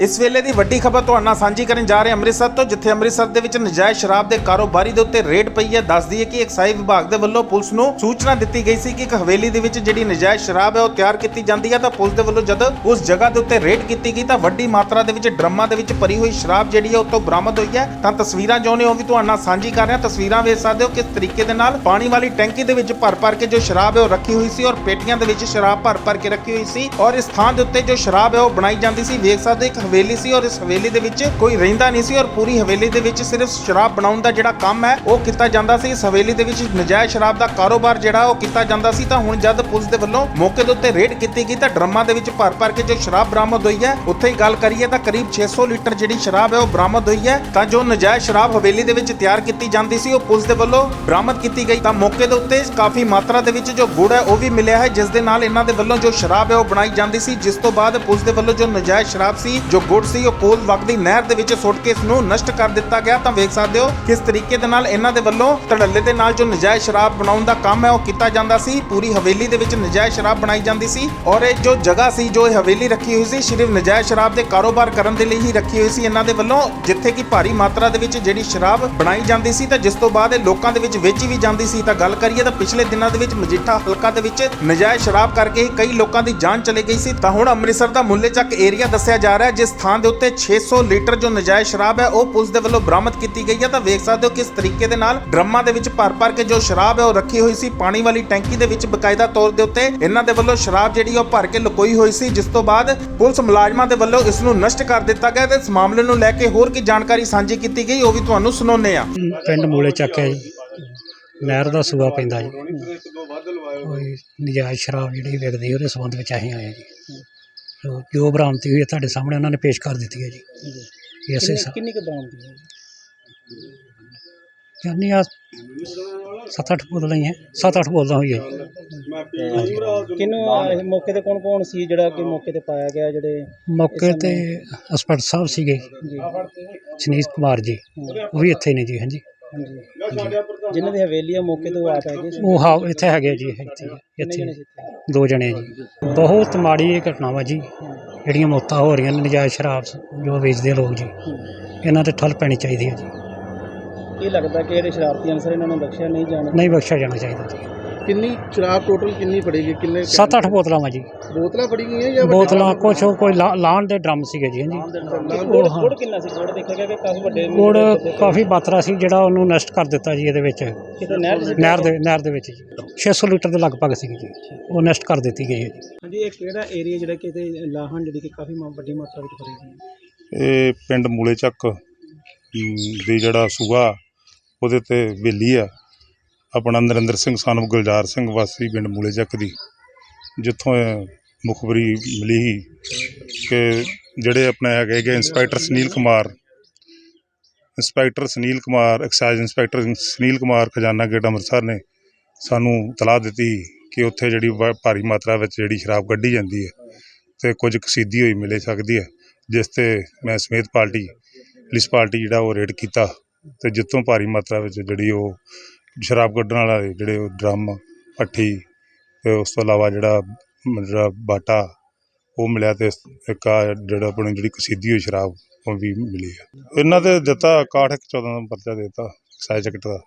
ਇਸ ਵੇਲੇ ਦੀ ਵੱਡੀ ਖਬਰ ਤੁਹਾਡੇ ਨਾਲ ਸਾਂਝੀ ਕਰਨ ਜਾ ਰਹੇ ਅੰਮ੍ਰਿਤਸਰ ਤੋਂ, ਜਿੱਥੇ ਅੰਮ੍ਰਿਤਸਰ ਦੇ ਵਿੱਚ ਨਜਾਇਜ਼ ਸ਼ਰਾਬ ਦੇ ਕਾਰੋਬਾਰੀ ਦੇ ਉੱਤੇ ਰੇਡ ਪਈ ਹੈ। ਦੱਸਦੀ ਹੈ ਕਿ ਐਕਸਾਈਜ਼ ਵਿਭਾਗ ਦੇ ਵੱਲੋਂ ਪੁਲਿਸ ਨੂੰ ਸੂਚਨਾ ਦਿੱਤੀ ਗਈ ਸੀ ਕਿ ਇੱਕ ਹਵੇਲੀ ਦੇ ਵਿੱਚ ਜਿਹੜੀ ਨਜਾਇਜ਼ ਸ਼ਰਾਬ ਹੈ, ਉਹ ਤਿਆਰ ਕੀਤੀ ਜਾਂਦੀ ਹੈ। ਤਾਂ ਪੁਲਿਸ ਦੇ ਵੱਲੋਂ ਜਦ ਉਸ ਜਗ੍ਹਾ ਦੇ ਉੱਤੇ ਰੇਡ ਕੀਤੀ ਗਈ, ਤਾਂ ਵੱਡੀ ਮਾਤਰਾ ਦੇ ਵਿੱਚ ਡਰਮਾਂ ਦੇ ਵਿੱਚ ਭਰੀ ਹੋਈ ਸ਼ਰਾਬ ਜਿਹੜੀ ਹੈ, ਉਹ ਬਰਾਮਦ ਹੋਈ ਹੈ। ਤਾਂ ਤਸਵੀਰਾਂ ਜੋ ਨੇ, ਉਹ ਵੀ ਤੁਹਾਡੇ ਨਾਲ ਸਾਂਝੀ ਕਰ ਰਹੇ ਹਾਂ। ਤਸਵੀਰਾਂ ਵੇਖ ਸਕਦੇ ਹੋ ਕਿਸ ਤਰੀਕੇ ਦੇ ਨਾਲ ਪਾਣੀ ਵਾਲੀ ਟੈਂਕੀ ਦੇ ਵਿੱਚ ਭਰ ਭਰ ਕੇ ਜੋ ਸ਼ਰਾਬ ਹੈ, ਉਹ ਰੱਖੀ ਹੋਈ ਸੀ ਔਰ ਪੇਟੀਆਂ ਦੇ ਵਿੱਚ ਸ਼ਰਾਬ ਭਰ ਭਰ ਕੇ ਰੱਖੀ ਹੋਈ ਸੀ। ਔਰ ਇਸ ਥਾਂ ਦੇ ਉੱਤੇ ਜੋ ਸ਼ਰਾਬ ਹੈ, ਉਹ ਬਣਾਈ ਜਾਂਦੀ ਸੀ। ਵੇਖ ਸਕਦੇ ਹੋ ਹਵੇਲੀ ਸੀ ਔਰ ਇਸ ਹਵੇਲੀ ਦੇ ਵਿੱਚ ਕੋਈ ਰਹਿੰਦਾ ਨਹੀਂ ਸੀ ਔਰ ਪੂਰੀ ਹਵੇਲੀ ਦੇ ਵਿੱਚ ਸਿਰਫ ਸ਼ਰਾਬ ਬਣਾਉਣ ਦਾ ਜਿਹੜਾ ਕੰਮ ਹੈ, ਉਹ ਕੀਤਾ ਜਾਂਦਾ ਸੀ। ਇਸ ਹਵੇਲੀ ਦੇ ਵਿੱਚ ਨਜਾਇਜ਼ ਸ਼ਰਾਬ ਦਾ ਕਾਰੋਬਾਰ ਜਿਹੜਾ, ਉਹ ਕੀਤਾ ਜਾਂਦਾ ਸੀ। ਤਾਂ ਹੁਣ ਜਦ ਪੁਲਿਸ ਦੇ ਵੱਲੋਂ ਮੌਕੇ ਦੇ ਉੱਤੇ ਰੇਡ ਕੀਤੀ ਗਈ, ਤਾਂ ਡਰਮਾਂ ਦੇ ਵਿੱਚ ਭਰ ਭਰ ਕੇ ਜੋ ਸ਼ਰਾਬ ਬਰਾਮਦ ਹੋਈ ਹੈ, ਉੱਥੇ ਹੀ ਗੱਲ ਕਰੀਏ ਤਾਂ ਕਰੀਬ 600 ਲੀਟਰ ਜਿਹੜੀ ਸ਼ਰਾਬ ਹੈ, ਉਹ ਬਰਾਮਦ ਹੋਈ ਹੈ। ਤਾਂ ਜੋ ਨਜਾਇਜ਼ ਸ਼ਰਾਬ ਹਵੇਲੀ ਦੇ ਵਿੱਚ ਤਿਆਰ ਕੀਤੀ ਜਾਂਦੀ ਸੀ, ਉਹ ਪੁਲਿਸ ਦੇ ਵੱਲੋਂ ਬਰਾਮਦ ਕੀਤੀ ਗਈ। ਤਾਂ ਮੌਕੇ ਦੇ ਉੱਤੇ ਕਾਫੀ ਮਾਤਰਾ ਦੇ ਵਿੱਚ ਜੋ ਗੁੜ ਹੈ, ਉਹ ਵੀ ਮਿਲਿਆ ਹੈ, ਜਿਸ ਦੇ ਨਾਲ ਇਹਨਾਂ ਦੇ ਵੱਲੋਂ ਜੋ ਸ਼ਰਾਬ ਹੈ, ਉਹ ਬਣਾਈ ਜਾਂਦੀ ਸੀ। ਜਿਸ ਤੋਂ ਬਾਅਦ ਪੁਲਿਸ ਦੇ ਵੱਲੋਂ ਜੋ ਨਜਾਇਜ਼ ਸ਼ਰਾਬ ਸੀ ਜੋ ਗੁੜ ਸੀ, ਉਹ ਕੋਲ ਵਗਦੀ ਨਹਿਰ ਦੇ ਵਿੱਚ ਸੁੱਟ ਕੇ ਇਸ ਨੂੰ ਨਸ਼ਟ ਕਰ ਦਿੱਤਾ ਗਿਆ। ਤਾਂ ਵੇਖ ਸਕਦੇ ਹੋ ਕਿਸ ਤਰੀਕੇ ਦੇ ਨਾਲ ਇਹਨਾਂ ਦੇ ਵੱਲੋਂ ਧੜੱਲੇ ਦੇ ਨਾਲ ਜੋ ਨਜਾਇਜ਼ ਸ਼ਰਾਬ ਬਣਾਉਣ ਦਾ ਕੰਮ ਹੈ, ਉਹ ਕੀਤਾ ਜਾਂਦਾ ਸੀ। ਪੂਰੀ ਹਵੇਲੀ ਦੇ ਵਿੱਚ ਨਜਾਇਜ਼ ਸ਼ਰਾਬ ਬਣਾਈ ਜਾਂਦੀ ਸੀ ਔਰ ਇਹ ਜੋ ਜਗ੍ਹਾ ਸੀ, ਜੋ ਇਹ ਹਵੇਲੀ ਰੱਖੀ ਹੋਈ ਸੀ, ਸਿਰਫ ਨਜਾਇਜ਼ ਸ਼ਰਾਬ ਦੇ ਕਾਰੋਬਾਰ ਕਰਨ ਦੇ ਲਈ ਹੀ ਰੱਖੀ ਹੋਈ ਸੀ ਇਹਨਾਂ ਦੇ ਵੱਲੋਂ, ਜਿੱਥੇ ਕਿ ਭਾਰੀ ਮਾਤਰਾ ਦੇ ਵਿੱਚ ਜਿਹੜੀ ਸ਼ਰਾਬ ਬਣਾਈ ਜਾਂਦੀ ਸੀ, ਤਾਂ ਜਿਸ ਤੋਂ ਬਾਅਦ ਇਹ ਲੋਕਾਂ ਦੇ ਵਿੱਚ ਵੇਚੀ ਵੀ ਜਾਂਦੀ ਸੀ। ਤਾਂ ਗੱਲ ਕਰੀਏ ਤਾਂ ਪਿਛਲੇ ਦਿਨਾਂ ਦੇ ਵਿੱਚ ਮਜੀਠਾ ਹਲਕਾ ਦੇ ਵਿੱਚ ਨਜਾਇਜ਼ ਸ਼ਰਾਬ ਕਰਕੇ ਹੀ ਕਈ ਲੋਕਾਂ ਦੀ ਜਾਨ ਚਲੀ ਗਈ ਸੀ। ਤਾਂ ਹੁਣ ਅੰਮ੍ਰਿਤਸਰ ਦਾ ਮੁੱਲੇ ਚੱਕ ਏਰੀਆ ਦੱਸਿਆ ਜਾ ਰਿਹਾ ਹੈ ਜਿਸ ਥਾਂ ਦੇ ਉੱਤੇ 600 ਲੀਟਰ ਜੋ ਨਜਾਇਜ਼ ਸ਼ਰਾਬ ਹੈ ਉਹ ਪੁਲਿਸ ਦੇ ਵੱਲੋਂ ਬਰਾਮਦ ਕੀਤੀ ਗਈ ਹੈ। ਤਾਂ ਵੇਖ ਸਕਦੇ ਹੋ ਕਿਸ ਤਰੀਕੇ ਦੇ ਨਾਲ ਡਰਮਾਂ ਦੇ ਵਿੱਚ ਭਰ ਭਰ ਕੇ ਜੋ ਸ਼ਰਾਬ ਹੈ ਉਹ ਰੱਖੀ ਹੋਈ ਸੀ। ਪਾਣੀ ਵਾਲੀ ਟੈਂਕੀ ਦੇ ਵਿੱਚ ਬਕਾਇਦਾ ਤੌਰ ਦੇ ਉੱਤੇ ਇਹਨਾਂ ਦੇ ਵੱਲੋਂ ਸ਼ਰਾਬ ਜਿਹੜੀ ਉਹ ਭਰ ਕੇ ਲੁਕੋਈ ਹੋਈ ਸੀ। ਜਿਸ ਤੋਂ ਬਾਅਦ ਪੁਲਿਸ ਮੁਲਾਜ਼ਮਾਂ ਦੇ ਵੱਲੋਂ ਇਸ ਨੂੰ ਨਸ਼ਟ ਕਰ ਦਿੱਤਾ ਗਿਆ ਤੇ ਇਸ ਮਾਮਲੇ ਨੂੰ ਲੈ ਕੇ ਹੋਰ ਕੀ ਜਾਣਕਾਰੀ ਸਾਂਝੀ ਕੀਤੀ ਗਈ ਉਹ ਵੀ ਤੁਹਾਨੂੰ ਸੁਣਾਉਂਦੇ ਆ ਪਿੰਡ ਮੂਲੇ ਚੱਕ ਹੈ ਜੀ। ਨਹਿਰ ਦਾ ਸੂਆ ਪੈਂਦਾ ਜੀ। ਨਜਾਇਜ਼ ਸ਼ਰਾਬ ਜਿਹੜੀ ਵਿਕਦੀ ਉਹਦੇ ਸੰਬੰਧ ਵਿੱਚ ਅਸੀਂ ਆਏ ਜੀ। ਜੋ- ਬਰਾਮਦੀ ਹੋਈ ਹੈ ਤੁਹਾਡੇ ਸਾਹਮਣੇ ਉਹਨਾਂ ਨੇ ਪੇਸ਼ ਕਰ ਦਿੱਤੀ ਹੈ ਜੀ। ਇਸੇ ਸਾ ਕਿੰਨੀ ਕੁ ਬਰਾਮਦੀ ਹੈ ਜਾਨੀ ਆ ਸੱਤ ਅੱਠ ਬੋਤਲਾਂ ਹੀ ਹੈ। ਸੱਤ ਅੱਠ ਬੋਤਲਾਂ ਹੋਈ ਹੈ ਜੀ। ਕਿੰਨੂੰ ਇਹ ਮੌਕੇ ਤੇ ਕੌਣ ਕੌਣ ਸੀ ਜਿਹੜਾ ਕਿ ਮੌਕੇ ਤੇ ਪਾਇਆ ਗਿਆ ਜਿਹੜੇ ਮੌਕੇ ਤੇ ਇੰਸਪੈਕਟਰ ਸਾਹਿਬ ਸੀਗੇ। ਜੀ। ਸ਼ਨੀਸ਼ ਕੁਮਾਰ ਜੀ। ਉਹ ਵੀ ਇੱਥੇ ਨੇ ਜੀ ਹਾਂਜੀ। ਹਾਂਜੀ। ਜਿਨ੍ਹਾਂ ਦੀ ਹਵੇਲੀ ਆ ਮੌਕੇ ਤੋਂ ਆਪ ਹੈਗੇ ਸੀ? ਉਹ ਹਾਂ ਇੱਥੇ ਹੈਗੇ ਜੀ ਇੱਥੇ? ਦੋ ਜਣੇ ਜੀ। ਬਹੁਤ ਮਾੜੀ ਇਹ ਘਟਨਾ ਵਾ ਜੀ। ਜਿਹੜੀਆਂ ਮੌਤਾਂ ਹੋ ਰਹੀਆਂ ਨੇ ਨਜਾਇਜ਼ ਸ਼ਰਾਬ ਜੋ ਵੇਚਦੇ ਆ ਲੋਕ ਜੀ। ਇਹਨਾਂ ਤੇ ਠੱਲ ਪੈਣੀ ਚਾਹੀਦੀ ਹੈ ਜੀ। ਇਹ ਲੱਗਦਾ ਕਿ ਜਿਹੜੇ ਸ਼ਰਾਰਤੀ ਅਨਸਰ ਇਹਨਾਂ ਨੂੰ ਬਖਸ਼ਿਆ ਨਹੀਂ ਜਾਣਾ। ਨਹੀਂ ਬਖਸ਼ਿਆ ਜਾਣਾ ਚਾਹੀਦਾ ਜੀ। ਕਿੰਨੀ ਸ਼ਰਾਬ ਟੋਟਲ ਕਿੰਨੀ ਫੜੇਗੀ ਕਿੰਨੇ ਸੱਤ ਅੱਠ ਬੋਤਲਾਂ ਵਾ ਜੀ। ਬੋਤਲਾਂ ਫੜੀ ਗਈਆਂ ਜਾਂ ਬੋਤਲਾਂ ਕੁਛ ਉਹ ਕੋਈ ਲਾ- ਲਾਹਣ ਦੇ ਡਰਮ ਸੀਗੇ ਜੀ ਹਾਂਜੀ। ਗੁੜ ਗੁੜ ਕਿੰਨਾ ਸੀ? ਗੁੜ ਦੇਖਿਆ ਗਿਆ ਕਿ ਕਾਫੀ ਵੱਡੇ ਗੁੜ ਕਾਫੀ ਮਾਤਰਾ ਸੀ ਜਿਹੜਾ ਉਹਨੂੰ ਨਸ਼ਟ ਕਰ ਦਿੱਤਾ ਜੀ ਇਹਦੇ ਵਿੱਚ। ਕਿਤੇ ਨਹਿਰ ਦੇ ਨਹਿਰ ਦੇ ਵਿੱਚ ਜੀ। 600 ਲੀਟਰ ਦੇ ਲਗਭਗ ਸੀ ਜੀ। ਉਹ ਨਸ਼ਟ ਕਰ ਦਿੱਤੀ ਗਈ ਹੈ ਜੀ। ਹਾਂਜੀ ਇਹ ਕਿਹੜਾ ਏਰੀਆ ਜਿਹੜਾ ਕਿ ਤੇ ਲਾਹਣ ਜਿਹੜੀ ਕਿ ਕਾਫੀ ਮਾ- ਵੱਡੀ ਮਾਤਰਾ ਵਿੱਚ ਭਰੀ ਗਈ ਹੈ? ਇਹ ਪਿੰਡ ਮੂਲੇ ਚੱਕ ਅਮ, ਦੀ ਜਿਹੜਾ ਸੂਆ ਉਹਦੇ ਤੇ ਵੇਲੀ ਆ। ਆਪਣਾ ਨਰਿੰਦਰ ਸਿੰਘ ਸਾਨਵ ਗੁਲਜ਼ਾਰ ਸਿੰਘ ਵਾਸੀ ਪਿੰਡ ਮੂਲੇ ਚੱਕ ਦੀ ਜਿੱਥੋਂ ਇਹ ਮੁਖਬਰੀ ਮਿਲੀ ਸੀ ਕਿ ਜਿਹੜੇ ਆਪਣੇ ਹੈਗੇ ਹੈਗੇ inspector Sunil Kumar, inspector Sunil Kumar, excise inspector Sunil Kumar Khazana gate Amritsar ਨੇ ਸਾਨੂੰ ਤਲਾਹ ਦਿੱਤੀ ਕਿ ਉੱਥੇ ਜਿਹੜੀ ਵਾ- ਭਾਰੀ ਮਾਤਰਾ ਵਿੱਚ ਜਿਹੜੀ ਸ਼ਰਾਬ ਕੱਢੀ ਜਾਂਦੀ ਹੈ ਤੇ ਕੁਝ ਕਸੀਦੀ ਹੋਈ ਮਿਲੇ ਸਕਦੀ ਹੈ, ਜਿਸ ਤੇ ਮੈਂ ਸਮੇਤ ਪਾਰਟੀ, ਪੁਲਿਸ ਪਾਰਟੀ ਜਿਹੜਾ ਉਹ ਰੇਡ ਕੀਤਾ ਤੇ ਜਿੱਥੋਂ ਭਾਰੀ ਮਾਤਰਾ ਵਿੱਚ ਜਿਹੜੀ ਉਹ ਸ਼ਰਾਬ ਕੱਢਣ ਵਾਲੇ ਜਿਹੜੇ ਉਹ ਡਰਮ ਭੱਠੀ ਤੇ ਉਸ ਤੋਂ ਇਲਾਵਾ ਜਿਹੜਾ ਜਿਹੜਾ ਬਾਟਾ, ਉਹ ਮਿਲਿਆ ਤੇ ਇੱਕ ਆਹ ਜਿਹੜਾ ਆਪਣੀ ਜਿਹੜੀ ਕਸੀਦੀ ਹੋਈ ਸ਼ਰਾਬ, ਉਹ ਵੀ ਮਿਲੀ ਹੈ ਇਹਨਾਂ ਤੇ ਦਿੱਤਾ 61 14 ਦਾ ਪਰਚਾ ਦੇ ਦਿੱਤਾ, ਸਾਇ ਚਕਟ ਦਾ।